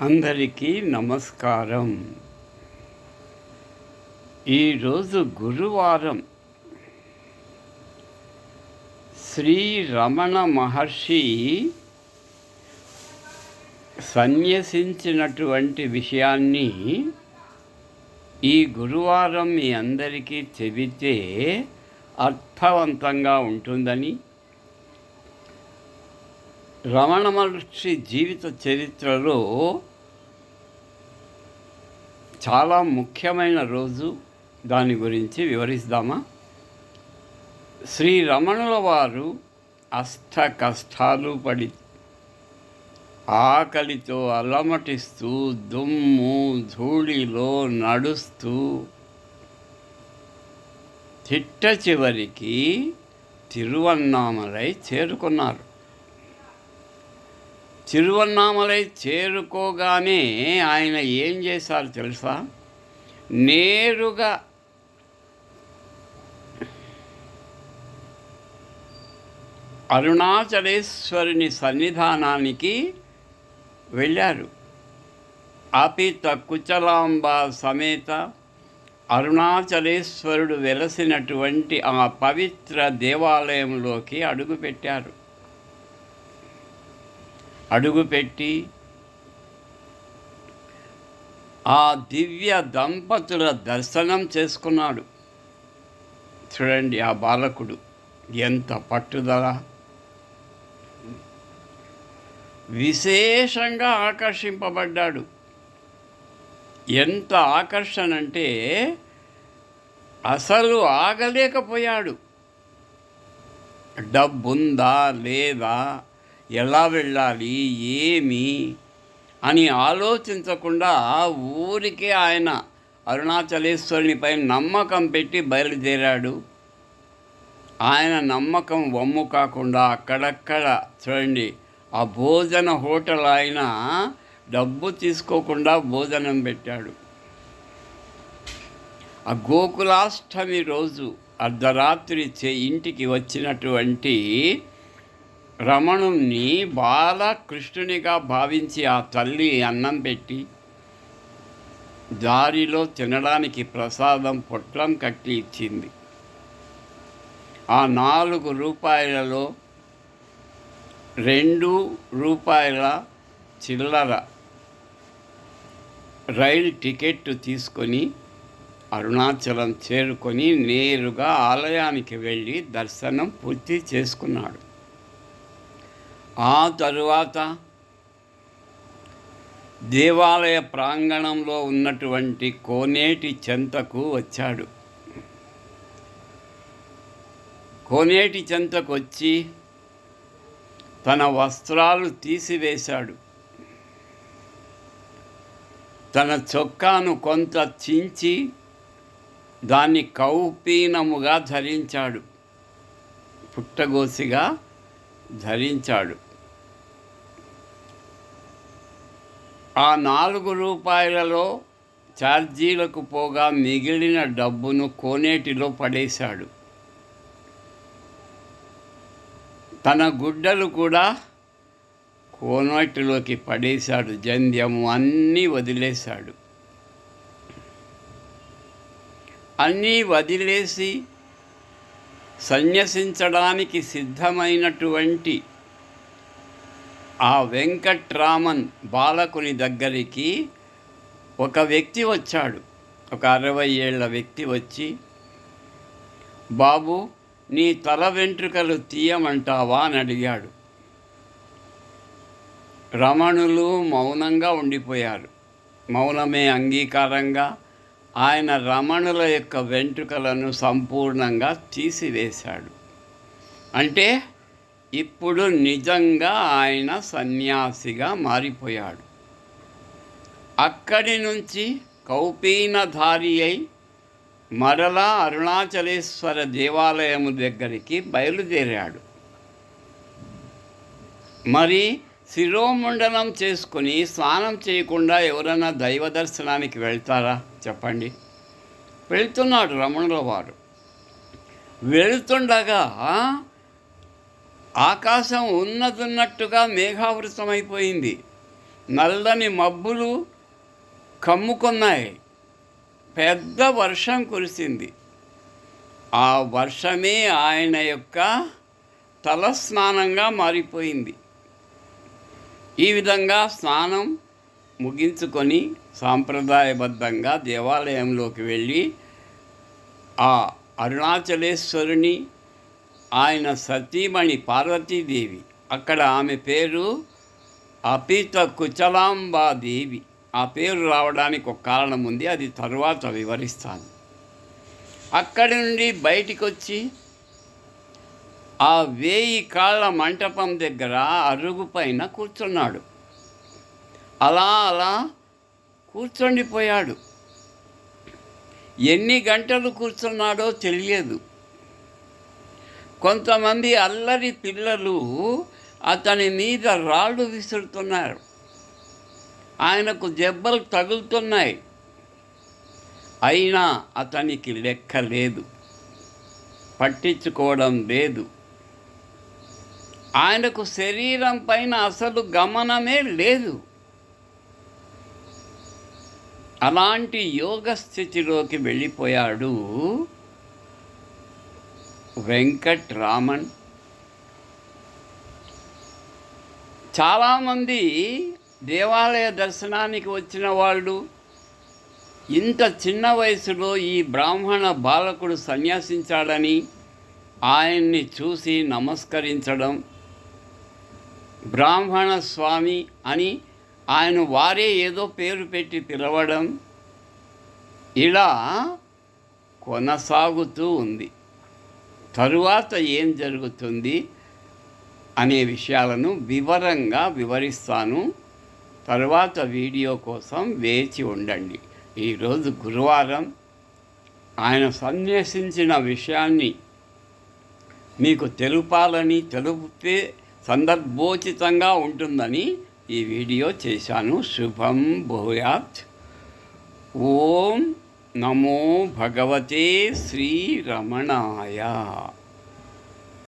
అందరికీ నమస్కారం. ఈరోజు గురువారం శ్రీ రమణ మహర్షి సన్యసించినటువంటి విషయాన్ని ఈ గురువారం మీ అందరికీ చెబితే అర్థవంతంగా ఉంటుందని. రమణ మహర్షి జీవిత చరిత్రలో చాలా ముఖ్యమైన రోజు దాని గురించి వివరిస్తామా? శ్రీ రమణుల వారు అష్ట కష్టాలు పడి ఆకలితో అలమటిస్తూ దుమ్ము ధూళిలో నడుస్తూ చిట్ట చివరికి తిరువన్నామలై చేరుకున్నారు. తిరువన్నామలై చేరుకోగానే ఆయన ఏం చేశారు తెలుసా? నేరుగా అరుణాచలేశ్వరుని సన్నిధానానికి వెళ్ళారు. ఆపిత కుచలాంబ సమేత అరుణాచలేశ్వరుడు వెలసినటువంటి ఆ పవిత్ర దేవాలయంలోకి అడుగుపెట్టారు. అడుగుపెట్టి ఆ దివ్య దంపతుల దర్శనం చేసుకున్నాడు. చూడండి ఆ బాలకుడు ఎంత పట్టుదల. విశేషంగా ఆకర్షింపబడ్డాడు. ఎంత ఆకర్షణ అంటే అసలు ఆగలేకపోయాడు. డబ్బుందా లేదా? ఎలా వెళ్ళాలి ఏమి అని ఆలోచించకుండా ఊరికే ఆయన అరుణాచలేశ్వరునిపై నమ్మకం పెట్టి బయలుదేరాడు. ఆయన నమ్మకం వమ్ము కాకుండా అక్కడక్కడ చూడండి ఆ భోజన హోటల్ ఆయన డబ్బు తీసుకోకుండా భోజనం పెట్టాడు. ఆ గోకులాష్టమి రోజు అర్ధరాత్రి చే ఇంటికి వచ్చినటువంటి రమణుణ్ణి బాలకృష్ణునిగా భావించి ఆ తల్లి అన్నం పెట్టి దారిలో తినడానికి ప్రసాదం పొట్లం కట్టి ఇచ్చింది. ఆ నాలుగు రూపాయలలో రెండు రూపాయల చిల్లర రైల్ టికెట్ తీసుకొని అరుణాచలం చేరుకొని నేరుగా ఆలయానికి వెళ్ళి దర్శనం పూర్తి చేసుకున్నాడు. ఆ తరువాత దేవాలయ ప్రాంగణంలో ఉన్నటువంటి కోనేటి చెంతకు వచ్చాడు. కోనేటి చెంతకు వచ్చి తన వస్త్రాలు తీసివేశాడు. తన చొక్కాను కొంత చించి దాన్ని కౌపీనముగా ధరించాడు. పుట్టగోసిగా ధరించాడు. ఆ నాలుగు రూపాయలలో ఛార్జీలకు పోగా మిగిలిన డబ్బును కోనేటిలో పడేశాడు. తన గుడ్డలు కూడా కోనేటిలోకి పడేశాడు. జంధ్యము అన్నీ వదిలేశాడు. అన్నీ వదిలేసి సన్యసించడానికి సిద్ధమైనటువంటి ఆ వెంకట్రామన్ బాలకుని దగ్గరికి ఒక వ్యక్తి వచ్చాడు. ఒక అరవై ఏళ్ళ వ్యక్తి వచ్చి బాబు నీ తల వెంట్రుకలు తీయమంటావా? అని అడిగాడు. రమణులు మౌనంగా ఉండిపోయారు. మౌనమే అంగీకారంగా ఆయన రమణుల యొక్క వెంట్రుకలను సంపూర్ణంగా తీసివేశాడు. అంటే ఇప్పుడు నిజంగా ఆయన సన్యాసిగా మారిపోయాడు. అక్కడి నుంచి కౌపీనధారి అయి మరలా అరుణాచలేశ్వర దేవాలయము దగ్గరికి బయలుదేరాడు. మరి శిరోముండనం చేసుకుని స్నానం చేయకుండా ఎవరైనా దైవ దర్శనానికి వెళ్తారా? చెప్పండి. వెళ్తున్నాడు రమణుల వారు. వెళ్తుండగా ఆకాశం ఉన్నదున్నట్టుగా మేఘావృతమైపోయింది. నల్లని మబ్బులు కమ్ముకున్నాయి. పెద్ద వర్షం కురిసింది. ఆ వర్షమే ఆయన యొక్క తలస్నానంగా మారిపోయింది. ఈ విధంగా స్నానం ముగించుకొని సాంప్రదాయబద్ధంగా దేవాలయంలోకి వెళ్ళి ఆ అరుణాచలేశ్వరుని ఆయన సతీమణి పార్వతీదేవి. అక్కడ ఆమె పేరు అపిత కుచలాంబాదేవి ఆ పేరు రావడానికి ఒక కారణం ఉంది అది తరువాత వివరిస్తాను. అక్కడి నుండి బయటికి వచ్చి ఆ వేయి కాళ్ళ మంటపం దగ్గర అరుగు పైన కూర్చున్నాడు. అలా అలా కూర్చొండిపోయాడు. ఎన్ని గంటలు కూర్చున్నాడో తెలియదు. కొంతమంది అల్లరి పిల్లలు అతని మీద రాళ్ళు విసురుతున్నారు. ఆయనకు దెబ్బలు తగులుతున్నాయి. అయినా అతనికి లెక్క లేదు. పట్టించుకోవడం లేదు. ఆయనకు శరీరం పైన అసలు గమనమే లేదు. అలాంటి యోగ స్థితిలోకి వెళ్ళిపోయాడు వెంకట్ రామన్ చాలామంది దేవాలయ దర్శనానికి వచ్చిన వాళ్ళు ఇంత చిన్న వయసులో ఈ బ్రాహ్మణ బాలకుడు సన్యాసించాడని ఆయన్ని చూసి నమస్కరించడం బ్రాహ్మణ స్వామి అని ఆయన వారే ఏదో పేరు పెట్టి పిలవడం ఇలా కొనసాగుతూ ఉంది. తరువాత ఏం జరుగుతుంది అనే విషయాలను వివరంగా వివరిస్తాను. తరువాత వీడియో కోసం వేచి ఉండండి. ఈరోజు గురువారం ఆయన సన్యసించిన విషయాన్ని మీకు తెలుపాలని తెలిపితే సందర్భోచితంగా ఉంటుందని ఈ వీడియో చేశాను. శుభం భూయాత్. ఓం नमो भगवते श्रीरमणाय।